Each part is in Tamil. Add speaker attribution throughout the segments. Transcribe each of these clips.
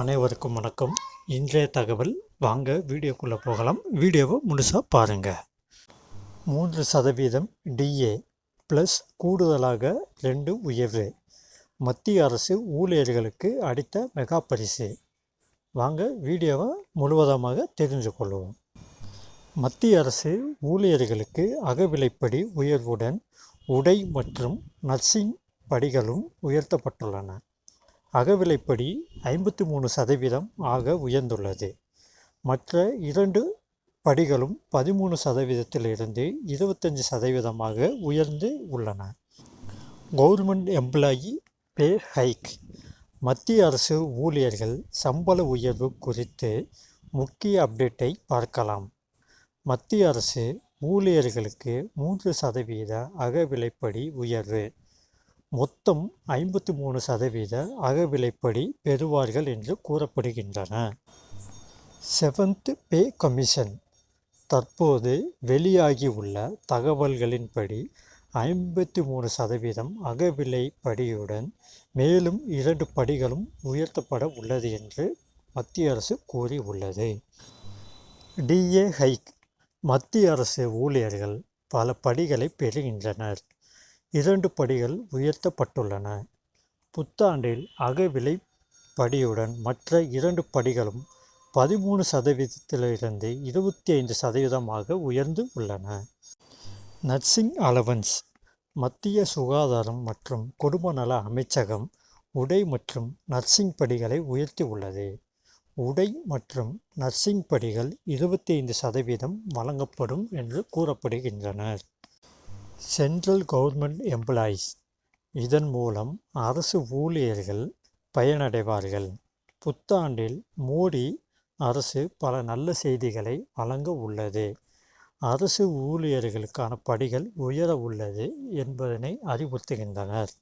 Speaker 1: அனைவருக்கும் வணக்கம். இன்றைய தகவல் வாங்க வீடியோக்குள்ளே போகலாம். வீடியோவை முழுசாக பாருங்கள் மூன்று சதவீதம் டிஏ ப்ளஸ் கூடுதலாக ரெண்டு உயர்வு. மத்திய அரசு ஊழியர்களுக்கு அடித்த மெகா பரிசு. வாங்க வீடியோவை முழுவதமாக தெரிந்து கொள்வோம். மத்திய அரசு ஊழியர்களுக்கு அகவிலைப்படி உயர்வுடன் உடை மற்றும் நர்சிங் படிகளும் உயர்த்தப்பட்டுள்ளன. அகவிலைப்படி ஐம்பத்தி மூணு சதவீதம் ஆக உயர்ந்துள்ளது. மற்ற இரண்டு படிகளும் பதிமூணு சதவீதத்திலிருந்து இருபத்தஞ்சி சதவீதமாக உயர்ந்து உள்ளன. Government employee pay hike. மத்திய அரசு ஊழியர்கள் சம்பள உயர்வு குறித்து முக்கிய அப்டேட்டை பார்க்கலாம். மத்திய அரசு ஊழியர்களுக்கு மூன்று சதவீத அகவிலைப்படி உயர்வு. மொத்தம் ஐம்பத்தி மூணு சதவீத அகவிலைப்படி பெறுவார்கள் என்று கூறப்படுகின்றன. செவன்த் பே கமிஷன் தற்போது வெளியாகியுள்ள தகவல்களின்படி ஐம்பத்தி மூணு சதவீதம் அகவிலைப்படியுடன் மேலும் இரண்டு படிகளும் உயர்த்தப்பட உள்ளது என்று மத்திய அரசு கூறியுள்ளது. டிஏ ஹைக் மத்திய அரசு ஊழியர்கள் பல படிகளை பெறுகின்றனர். இரண்டு படிகள் உயர்த்தப்பட்டுள்ளன. புத்தாண்டில் அகவிலை படியுடன் மற்ற இரண்டு படிகளும் பதிமூணு சதவீதத்திலிருந்து இருபத்தி ஐந்து சதவீதமாக உயர்ந்து உள்ளன. நர்சிங் அலவன்ஸ் மத்திய சுகாதாரம் மற்றும் குடும்ப நல அமைச்சகம் உடை மற்றும் நர்சிங் படிகளை உயர்த்தி உள்ளது. உடை மற்றும் நர்சிங் படிகள் இருபத்தி ஐந்து சதவீதம் வழங்கப்படும் என்று கூறப்படுகின்றனர். Central government employees. இதன் மூலம் அரசு ஊழியர்கள் பயனடைவார்கள். புத்தாண்டில் மோடி அரசு பல நல்ல செய்திகளை வழங்க உள்ளது. அரசு ஊழியர்களுக்கான படிகள் உயர உள்ளது என்பதனை அறிவுறுத்துகின்றனர்.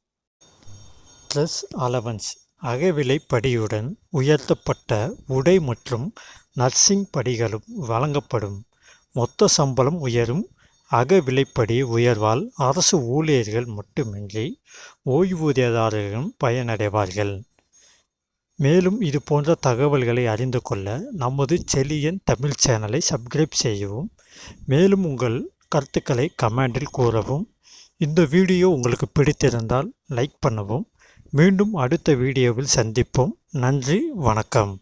Speaker 1: ட்ரெஸ் அலவன்ஸ் அகவிலை படியுடன் உயர்த்தப்பட்ட உடை மற்றும் நர்சிங் படிகளும் வழங்கப்படும். மொத்த சம்பளம் உயரும். அகவிலைப்படி உயர்வால் அரசு ஊழியர்கள் மட்டுமின்றி ஓய்வூதியதாரர்களும் பயனடைவார்கள். மேலும் இது போன்ற தகவல்களை அறிந்து கொள்ள நமது செலியன் தமிழ் சேனலை சப்ஸ்கிரைப் செய்யவும் மேலும் உங்கள் கருத்துக்களை கமெண்டில் கூறவும். இந்த வீடியோ உங்களுக்கு பிடித்திருந்தால் லைக் பண்ணவும். மீண்டும் அடுத்த வீடியோவில் சந்திப்போம். நன்றி வணக்கம்.